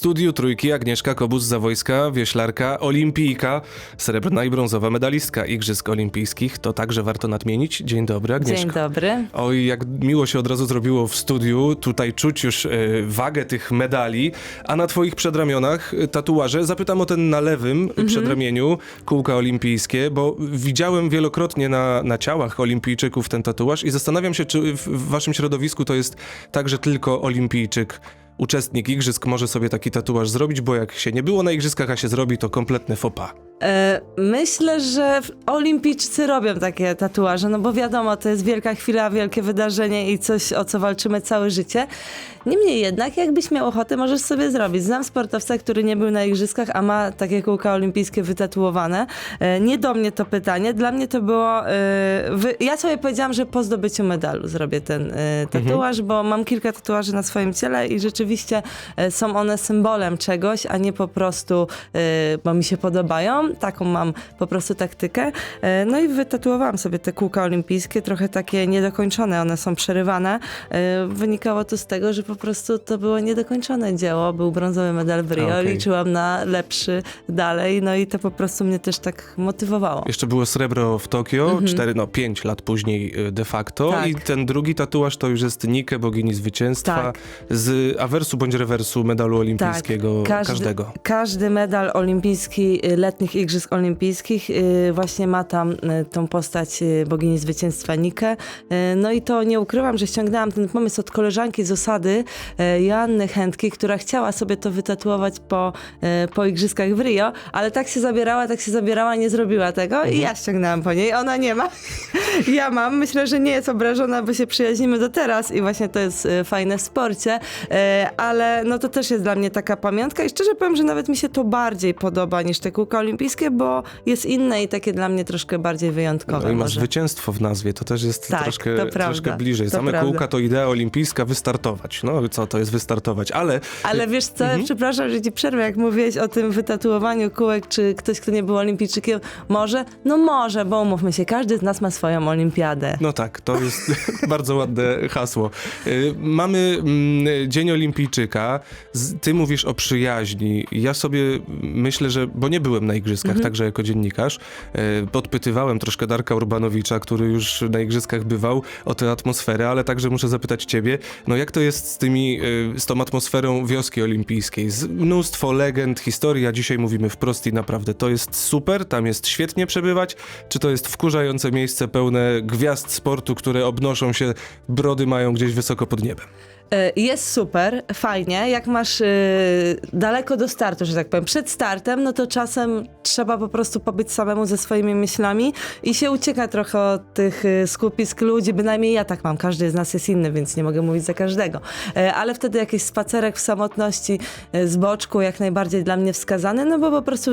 studiu trójki Agnieszka Kobus-Zawojska, wioślarka, olimpijka, srebrna i brązowa medalistka Igrzysk Olimpijskich. To także warto nadmienić. Dzień dobry, Agnieszka. Dzień dobry. Oj, jak miło się od razu zrobiło w studiu. Tutaj czuć już e, wagę tych medali. A na twoich przedramionach e, tatuaże. Zapytam o ten na lewym Mhm. przedramieniu, kółka olimpijskie, bo widziałem wielokrotnie na, na ciałach olimpijczyków ten tatuaż i zastanawiam się, czy w, w waszym środowisku to jest tak, że tylko olimpijczyk, uczestnik igrzysk może sobie taki tatuaż zrobić, bo jak się nie było na igrzyskach, a się zrobi, to kompletne fopa. E, myślę, że olimpijczycy robią takie tatuaże, no bo wiadomo, to jest wielka chwila, wielkie wydarzenie i coś, o co walczymy całe życie. Niemniej jednak, jakbyś miał ochotę, możesz sobie zrobić. Znam sportowca, który nie był na igrzyskach, a ma takie kółka olimpijskie wytatuowane. E, nie do mnie to pytanie, dla mnie to było... E. Ja sobie powiedziałam, że po zdobyciu medalu zrobię ten e, tatuaż, bo mam kilka tatuaży na swoim ciele i rzeczywiście są one symbolem czegoś, a nie po prostu, bo mi się podobają. Taką mam po prostu taktykę. E, No i wytatuowałam sobie te kółka olimpijskie, trochę takie niedokończone, one są przerywane. E, Wynikało to z tego, że po prostu to było niedokończone dzieło, był brązowy medal w Rio, Okej. liczyłam na lepszy dalej, no i to po prostu mnie też tak motywowało. Jeszcze było srebro w Tokio, cztery, no pięć lat później y, de facto. Mhm. Tak. I ten drugi tatuaż to już jest Nike, bogini zwycięstwa, Tak. z awersu bądź rewersu medalu olimpijskiego każdego. Każdy medal olimpijski, y, letnich igrzysk olimpijskich y, właśnie ma tam y, tą postać y, bogini zwycięstwa Nikę. No i to nie ukrywam, że ściągnęłam ten pomysł od koleżanki z osady, Joanny Chętki, która chciała sobie to wytatuować po, po igrzyskach w Rio, ale tak się zabierała, tak się zabierała, nie zrobiła tego i ja ściągnęłam po niej. Ona nie ma. Ja mam. Myślę, że nie jest obrażona, bo się przyjaźnimy do teraz i właśnie to jest fajne w sporcie, ale no to też jest dla mnie taka pamiątka i szczerze powiem, że nawet mi się to bardziej podoba niż te kółka olimpijskie, bo jest inne i takie dla mnie troszkę bardziej wyjątkowe No i ma może. zwycięstwo w nazwie, to też jest Tak, troszkę, prawda, troszkę bliżej. prawda. kółka to idea olimpijska, wystartować. No co to jest wystartować, ale Ale wiesz co, Mhm. przepraszam, że ci przerwę, jak mówiłeś o tym wytatuowaniu kółek, czy ktoś, kto nie był olimpijczykiem, może? No może, bo umówmy się, każdy z nas ma swoją olimpiadę. No tak, to jest bardzo ładne hasło. Y, Mamy mm, Dzień Olimpijczyka. Ty mówisz o przyjaźni. Ja sobie myślę, że, bo nie byłem na igrzyskach, Mhm. także jako dziennikarz, y, podpytywałem troszkę Darka Urbanowicza, który już na igrzyskach bywał, o tę atmosferę, ale także muszę zapytać ciebie, no jak to jest z tymi, y, z tą atmosferą wioski olimpijskiej? Z mnóstwo legend, historii, a dzisiaj mówimy wprost i naprawdę to jest super, tam jest świetnie przebywać, czy to jest wkurzające miejsce pełne gwiazd sportu, które obnoszą się, brody mają gdzieś wysoko pod niebem? E, Jest super, fajnie. Jak masz e, daleko do startu, że tak powiem, przed startem, no to czasem trzeba po prostu pobyć samemu ze swoimi myślami i się ucieka trochę od tych e, skupisk ludzi, bynajmniej ja tak mam. Każdy z nas jest inny, więc nie mogę mówić za każdego. Ale wtedy jakiś spacerek w samotności z boczku jak najbardziej dla mnie wskazany, no bo po prostu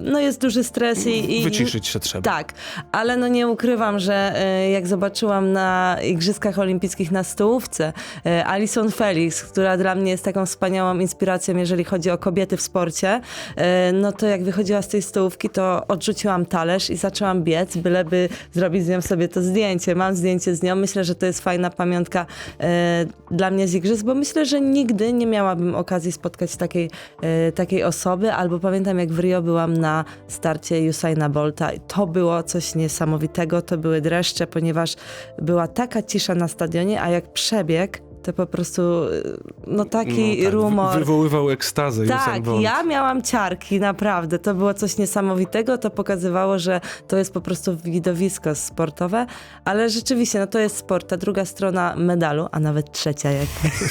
no jest duży stres i... i Wyciszyć się trzeba. tak, ale no nie ukrywam, że jak zobaczyłam na Igrzyskach Olimpijskich na stołówce e, Alison Felix, która dla mnie jest taką wspaniałą inspiracją, jeżeli chodzi o kobiety w sporcie, e, no to jak wychodziła z tej stołówki, to odrzuciłam talerz i zaczęłam biec, byleby zrobić z nią sobie to zdjęcie. Mam zdjęcie z nią, myślę, że to jest fajna pamiątka e, dla mnie z Igrzysk, bo myślę, że nigdy nie miałabym okazji spotkać takiej, e, takiej osoby, albo pamiętam jak w Rio byłam na starcie Usaina Bolta to było coś niesamowitego, to były dreszcze, ponieważ była taka cisza na stadionie, a jak przebieg, to po prostu e, no taki No tak, rumor. wy- Wywoływał ekstazę Tak, ja miałam ciarki, naprawdę. To było coś niesamowitego. To pokazywało, że to jest po prostu widowisko sportowe, ale rzeczywiście, no to jest sport. Ta druga strona medalu, a nawet trzecia, jak,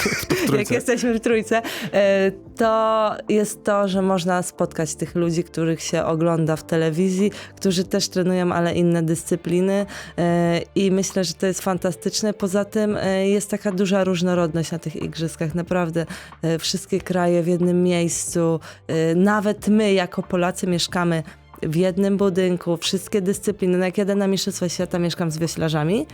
jak jesteśmy w trójce, e, to jest to, że można spotkać tych ludzi, których się ogląda w telewizji, którzy też trenują, ale inne dyscypliny e, i myślę, że to jest fantastyczne. Poza tym e, jest taka duża różnorodność na tych igrzyskach. Naprawdę e, wszystkie kraje w jednym miejscu, e, nawet my jako Polacy mieszkamy w jednym budynku, wszystkie dyscypliny. No jak jadę na Mistrzostwa Świata, mieszkam z wioślarzami,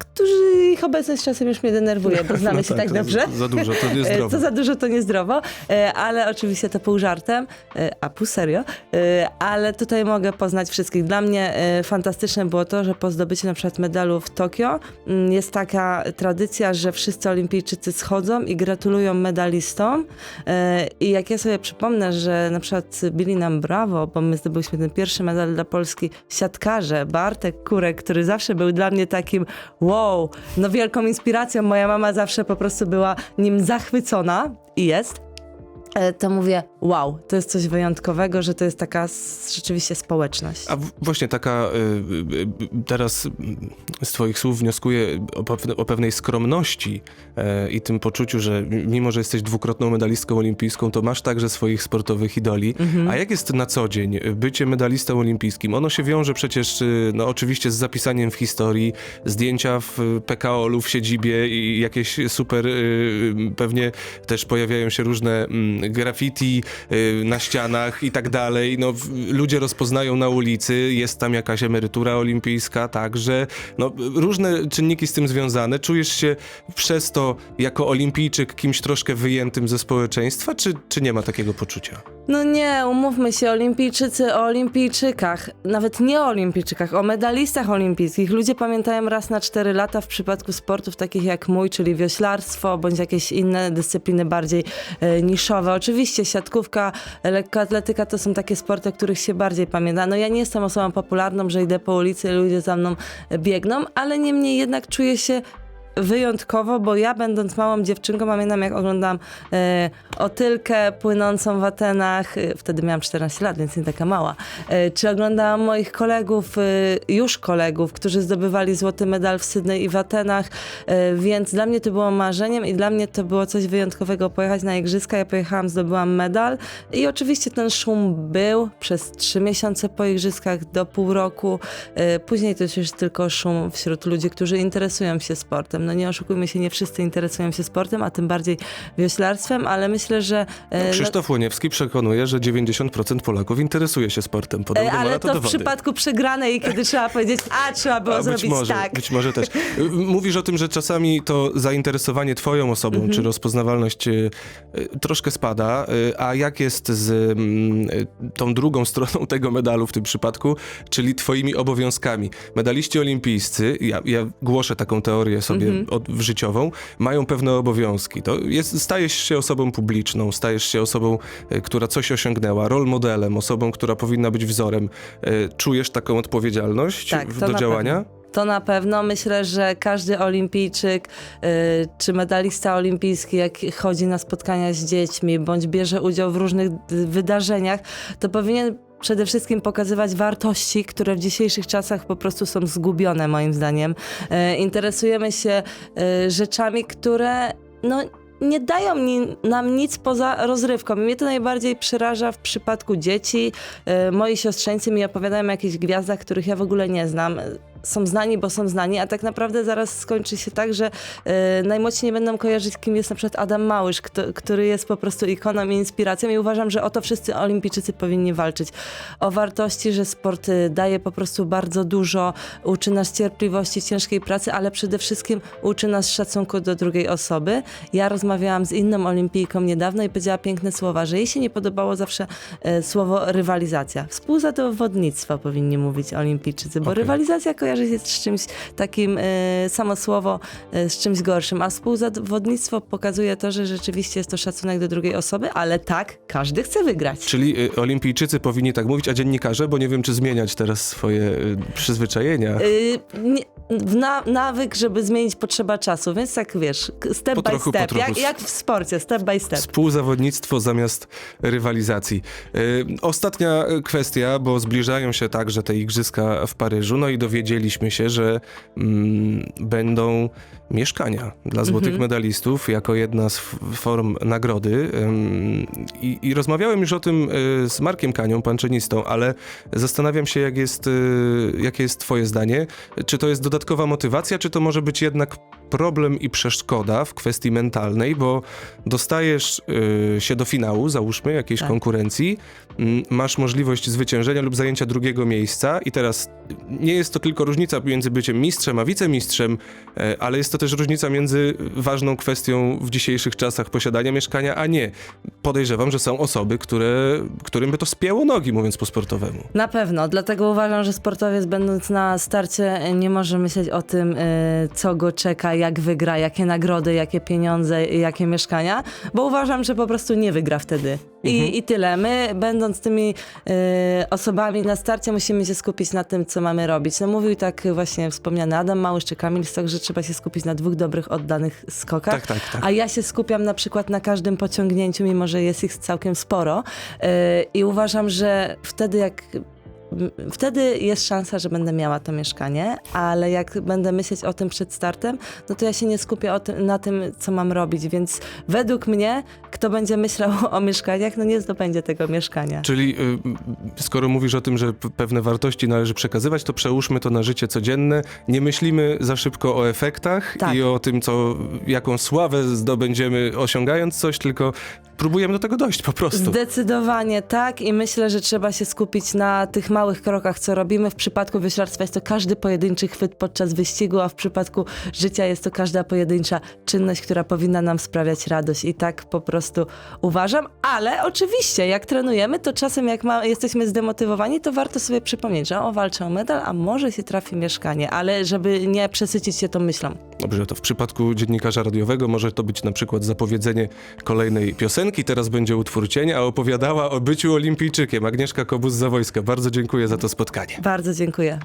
którzy ich obecność czasem już mnie denerwuje, bo znamy No się tak, to dobrze. Za, za dużo, to E, niezdrowe. Co za dużo, to niezdrowo, e, ale oczywiście to pół żartem, e, a pół serio, e, ale tutaj mogę poznać wszystkich. Dla mnie e, fantastyczne było to, że po zdobyciu na przykład medalu w Tokio mm, jest taka tradycja, że wszyscy olimpijczycy schodzą i gratulują medalistom E, i jak ja sobie przypomnę, że na przykład bili nam brawo, bo my zdobyliśmy ten pierwszy medal dla Polski, siatkarze, Bartek Kurek, który zawsze był dla mnie takim wow, no wielką inspiracją. Moja mama zawsze po prostu była nim zachwycona i jest. E, To mówię, wow, to jest coś wyjątkowego, że to jest taka rzeczywiście społeczność. A właśnie taka, y, y, teraz z twoich słów wnioskuję o, pewne, o pewnej skromności e, i tym poczuciu, że mimo, że jesteś dwukrotną medalistką olimpijską, to masz także swoich sportowych idoli. A jak jest na co dzień bycie medalistą olimpijskim? Ono się wiąże przecież, no oczywiście z zapisaniem w historii, zdjęcia w PKO-lu w siedzibie i jakieś super, pewnie też pojawiają się różne graffiti y, na ścianach i tak dalej. No, ludzie rozpoznają na ulicy, jest tam jakaś emerytura olimpijska także. No, różne czynniki z tym związane. Czujesz się przez to jako olimpijczyk kimś troszkę wyjętym ze społeczeństwa, czy, czy nie ma takiego poczucia? No nie, umówmy się, olimpijczycy o olimpijczykach, nawet nie o olimpijczykach, o medalistach olimpijskich. Ludzie pamiętają raz na 4 lata w przypadku sportów takich jak mój, czyli wioślarstwo, bądź jakieś inne dyscypliny bardziej e, niszowe. Oczywiście siatkówka, lekkoatletyka to są takie sporty, o których się bardziej pamięta. No ja nie jestem osobą popularną, że idę po ulicy i ludzie za mną biegną, ale niemniej jednak czuję się wyjątkowo, bo ja będąc małą dziewczynką pamiętam jak oglądam e, Otylkę płynącą w Atenach, e, wtedy miałam 14 lat, więc nie taka mała, e, czy oglądałam moich kolegów, e, już kolegów, którzy zdobywali złoty medal w Sydney i w Atenach, e, więc dla mnie to było marzeniem i dla mnie to było coś wyjątkowego pojechać na igrzyska, ja pojechałam, zdobyłam medal i oczywiście ten szum był przez trzy miesiące po igrzyskach do pół roku, e, później to już tylko szum wśród ludzi, którzy interesują się sportem. No nie oszukujmy się, nie wszyscy interesują się sportem, a tym bardziej wioślarstwem, ale myślę, że... e, no- Krzysztof Łoniewski przekonuje, że 90% Polaków interesuje się sportem. Podobno E, ma Ale to to w przypadku przegranej, kiedy trzeba powiedzieć, a trzeba było A zrobić może, tak. być może też. Mówisz o tym, że czasami to zainteresowanie twoją osobą, Mhm. czy rozpoznawalność y, troszkę spada, a jak jest z mm, tą drugą stroną tego medalu w tym przypadku, czyli twoimi obowiązkami? Medaliści olimpijscy, ja, ja głoszę taką teorię sobie Od, w życiową, mają pewne obowiązki. To jest, stajesz się osobą publiczną, stajesz się osobą, y, która coś osiągnęła, rol modelem, osobą, która powinna być wzorem. Y, Czujesz taką odpowiedzialność Tak, do działania? To na pewno. Myślę, że każdy olimpijczyk y, czy medalista olimpijski, jak chodzi na spotkania z dziećmi, bądź bierze udział w różnych wydarzeniach, to powinien przede wszystkim pokazywać wartości, które w dzisiejszych czasach po prostu są zgubione, moim zdaniem. Y, interesujemy się y, rzeczami, które no, nie dają nam nic poza rozrywką. Mnie to najbardziej przeraża w przypadku dzieci. Y, moi siostrzeńcy mi opowiadają o jakichś gwiazdach, których ja w ogóle nie znam. Są znani, bo są znani, a tak naprawdę zaraz skończy się tak, że y, najmocniej będą kojarzyć, kim jest na przykład Adam Małysz, kto, który jest po prostu ikoną i inspiracją i uważam, że o to wszyscy olimpijczycy powinni walczyć. O wartości, że sport y, daje po prostu bardzo dużo, uczy nas cierpliwości, ciężkiej pracy, ale przede wszystkim uczy nas szacunku do drugiej osoby. Ja rozmawiałam z inną olimpijką niedawno i powiedziała piękne słowa, że jej się nie podobało zawsze e, słowo rywalizacja. Współzawodnictwo powinni mówić olimpijczycy, bo Okej. rywalizacja kojarzy się z czymś takim, e, samo słowo, e, z czymś gorszym, a współzawodnictwo pokazuje to, że rzeczywiście jest to szacunek do drugiej osoby, ale tak, każdy chce wygrać. Czyli y, olimpijczycy powinni tak mówić, a dziennikarze, bo nie wiem, czy zmieniać teraz swoje y, przyzwyczajenia. Y, nie, na, nawyk, żeby zmienić potrzeba czasu, więc tak wiesz, step Po by trochu, step, jak, jak w sporcie, step by step. Współzawodnictwo zamiast rywalizacji. Y, ostatnia kwestia, bo zbliżają się także te igrzyska w Paryżu, no i dowiedzieliśmy się, że mm, będą mieszkania dla złotych medalistów jako jedna z form nagrody. I, I rozmawiałem już o tym y, z Markiem Kanią, panczynistą, ale zastanawiam się, jak jest, y, jakie jest twoje zdanie. Czy to jest dodatkowa motywacja, czy to może być jednak problem i przeszkoda w kwestii mentalnej, bo dostajesz y, się do finału, załóżmy, jakiejś Tak. konkurencji, mm, masz możliwość zwyciężenia lub zajęcia drugiego miejsca i teraz y, nie jest to tylko różnica między byciem mistrzem a wicemistrzem, e, ale jest to też różnica między ważną kwestią w dzisiejszych czasach posiadania mieszkania, a nie. Podejrzewam, że są osoby, które, którym by to spięło nogi, mówiąc po sportowemu. Na pewno, dlatego uważam, że sportowiec będąc na starcie nie może myśleć o tym, y, co go czeka, jak wygra, jakie nagrody, jakie pieniądze, jakie mieszkania, bo uważam, że po prostu nie wygra wtedy. I, I tyle. My, będąc tymi y, osobami na starcie, musimy się skupić na tym, co mamy robić. No mówił tak właśnie wspomniany Adam Małysz czy Kamil Stok, że trzeba się skupić na dwóch dobrych, oddanych skokach. Tak, tak, tak. A ja się skupiam na przykład na każdym pociągnięciu, mimo że jest ich całkiem sporo. Yy, I uważam, że wtedy jak. Wtedy jest szansa, że będę miała to mieszkanie, ale jak będę myśleć o tym przed startem, no to ja się nie skupię tym, na tym, co mam robić. Więc według mnie, kto będzie myślał o mieszkaniach, no nie zdobędzie tego mieszkania. Czyli y, skoro mówisz o tym, że pewne wartości należy przekazywać, to przełóżmy to na życie codzienne. Nie myślimy za szybko o efektach Tak. i o tym, co, jaką sławę zdobędziemy osiągając coś, tylko próbujemy do tego dojść po prostu. Zdecydowanie tak i myślę, że trzeba się skupić na tych małych krokach, co robimy. W przypadku wyślarstwa jest to każdy pojedynczy chwyt podczas wyścigu, a w przypadku życia jest to każda pojedyncza czynność, która powinna nam sprawiać radość i tak po prostu uważam. Ale oczywiście, jak trenujemy, to czasem jak ma, jesteśmy zdemotywowani, to warto sobie przypomnieć, że o, walczę o medal, a może się trafi mieszkanie, ale żeby nie przesycić się tą myślą. Dobrze, to w przypadku dziennikarza radiowego może to być na przykład zapowiedzenie kolejnej piosenki. Teraz będzie utwór Cień, a opowiadała o byciu olimpijczykiem Agnieszka Kobus-Zawojska. Bardzo dziękuję za to spotkanie. Bardzo dziękuję.